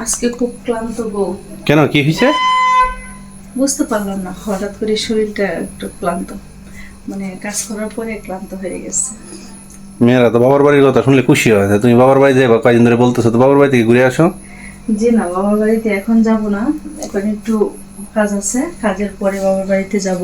আজকে খুব ক্লান্ত গো কেন কি হয়েছে বুঝতে পারলাম না হঠাৎ করে শরীরটা একটু ক্লান্ত। মানে কাজ করার পরে ক্লান্ত হয়ে গেছে। মেয়েরা তো বাবার বাড়ির কথা শুনলে খুশি হয়। তুমি বাবার বাড়ি যাবা কয়েকদিন ধরে বলতেছো তো বাবার বাড়ি থেকে ঘুরে আসো? জি না বাবার বাড়িতে এখন যাব না। এখন একটু কাজ আছে কাজের পরে বাবার বাড়িতে যাব।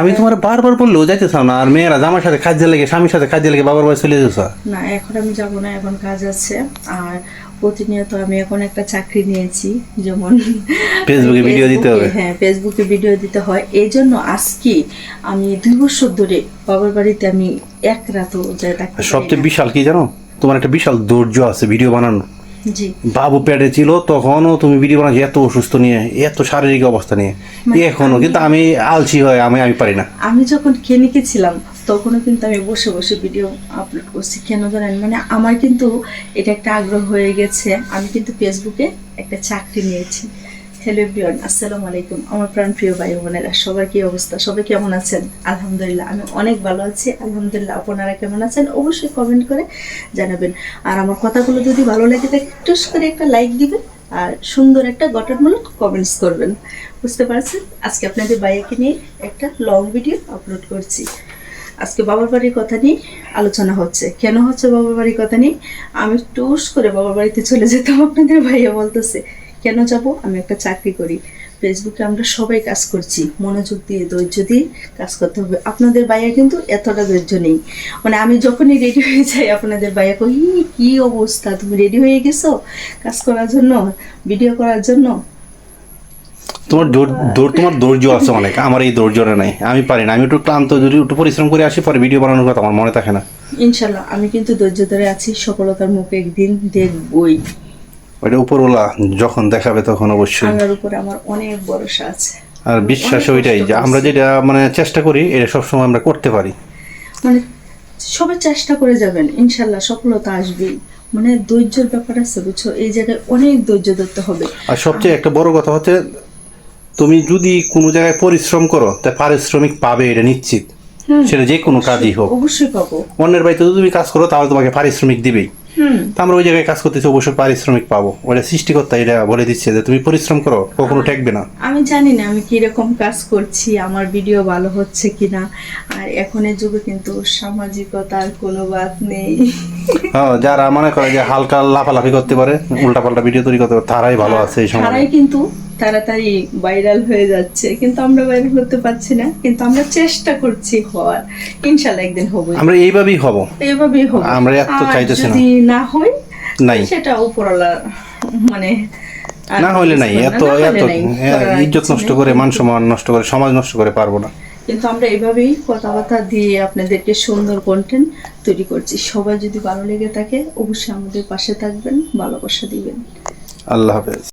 আমি তোমার বারবার বললেও যাইতে চাও না আর মেয়েরা জামার সাথে কাজে লেগে স্বামীর সাথে কাজে লেগে বাবার বাড়ি চলে যেছ না এখন আমি যাব না এখন কাজ আছে। আর প্রতিনিয়ত আমি এখন একটা চাকরি নিয়েছি যেমন ফেসবুকে ভিডিও দিতে হবে। হ্যাঁ ফেসবুকে ভিডিও দিতে হয়। এই জন্য আজকে আমি দুই বছর ধরে বাবার বাড়িতে আমি এক রাতও যাই থাকি সবচেয়ে বিশাল কি জানো? তোমার একটা বিশাল ধৈর্য আছে ভিডিও বানানো জি বাবু পেটে ছিল তখনও তুমি ভিডিও বানাচ্ছি এত অসুস্থ নিয়ে এত শারীরিক অবস্থা নিয়ে। মানে এখনও কিন্তু আমি আলসি হয় আমি আমি পারি না। আমি যখন ক্লিনিকে ছিলাম তখনও কিন্তু আমি বসে বসে ভিডিও আপলোড করছি। কেন জানেন? মানে আমার কিন্তু এটা একটা আগ্রহ হয়ে গেছে। আমি কিন্তু ফেসবুকে একটা চাকরি নিয়েছি। হ্যালো এভরিওয়ান আসসালামু আলাইকুম। আমার প্রাণ প্রিয় ভাই বোনেরা সবার কি অবস্থা? সবাই কেমন আছেন? আলহামদুলিল্লাহ, আমি অনেক ভালো আছি। আলহামদুলিল্লাহ, আপনারা কেমন আছেন? অবশ্যই কমেন্ট করে জানাবেন। আর আমার কথাগুলো যদি ভালো লাগে থাকে টুস করে একটা লাইক দিবেন আর সুন্দর একটা গঠনমূলক কমেন্টস করবেন। বুঝতে পারছেন? আজকে আপনাদের বাইকে নিয়ে একটা লং ভিডিও আপলোড করছি। আজকে বাবার বাড়ির কথা নিয়ে আলোচনা হচ্ছে। কেন হচ্ছে বাবার বাড়ির কথা নিয়ে? আমি টুস করে বাবার বাড়িতে চলে যেতাম, আপনাদের ভাইয়া বলতেছে। কেন যাব? আমি একটা চাকরি করি। ফেসবুকে আমরা সবাই কাজ করছি। মনোযোগ দিয়ে ধৈর্য দিয়ে কাজ করতে হবে। আপনাদের ভাইয়া কিন্তু এতটা ধৈর্য নেই। মানে আমি যখনই রেডি হয়ে যাই আপনাদের ভাইয়া কই "ই, কি অবস্থা? তুমি রেডি হয়ে গেছো কাজ করার জন্য? ভিডিও করার জন্য? তোমার ধৈর- তোমার ধৈর্য আছে অনেক। আমার এই ধৈর্যটা নাই। আমি পারি না। আমি একটু ক্লান্ত যদি একটু পরিশ্রম করে আসি পরে ভিডিও বানানোর কথা আমার মনে থাকে না। ইনশাল্লাহ। আমি কিন্তু ধৈর্য ধরে আছি সফলতার মুখে একদিন দেখবই। ওইটা উপরওয়ালা যখন দেখাবে তখন অবশ্যই। আল্লাহর উপরে আমার অনেক ভরসা আছে। আর বিশ্বাস ওইটাই যে আমরা যেটা মানে চেষ্টা করি এটা সবসময় আমরা করতে পারি। মানে সবাই চেষ্টা করে যাবেন ইনশাল্লাহ সফলতা আসবেই। মানে ধৈর্যের ব্যাপার আছে বুঝছ? এই জায়গায় অনেক ধৈর্য ধরতে হবে। আর সবচেয়ে একটা বড় কথা হচ্ছে তুমি যদি কোনো জায়গায় পরিশ্রম করো তা পারিশ্রমিক পাবে এটা নিশ্চিত। সেটা যে কোনো কাজই হোক। অবশ্যই পাবো। অন্যের বাড়িতে যদি তুমি কাজ করো তাহলে তোমাকে পারিশ্রমিক দিবেই। তা আমরা ওই জায়গায় কাজ করতেছি অবশ্যই পারিশ্রমিক পাবো। ওটা সৃষ্টিকর্তা এটা বলে দিচ্ছে যে তুমি পরিশ্রম করো কখনো ঠেকবে না। আমি জানি না আমি কীরকম কাজ করছি আমার ভিডিও ভালো হচ্ছে কিনা। আর এখনের যুগে কিন্তু সামাজিকতার কোনো বাদ নেই। হ্যাঁ যারা মনে করে যে হালকা লাফালাফি করতে পারে উল্টা পাল্টা ভিডিও তৈরি করতে পারে তারাই ভালো আছে এই সময়। তারাই কিন্তু তাড়াতাড়ি ভাইরাল হয়ে যাচ্ছে। কিন্তু আমরা ভাইরাল করতে পারছি না। কিন্তু আমরা চেষ্টা করছি হওয়ার। ইনশাল্লাহ একদিন হব আমরা এইভাবেই হব। এভাবেই হবে। আমরা এত চাইতেছি না। যদি না হয় নাই। সেটা উপরওয়ালা মানে না হইলে নাই। এত এত ইজ্জত নষ্ট করে মান সম্মান নষ্ট করে সমাজ নষ্ট করে পারব না। কিন্তু আমরা এভাবেই কথাবার্তা দিয়ে আপনাদেরকে সুন্দর কন্টেন্ট তৈরি করছি। সবাই যদি ভালো লেগে থাকে অবশ্যই আমাদের পাশে থাকবেন ভালোবাসা দিবেন। আল্লাহ হাফেজ।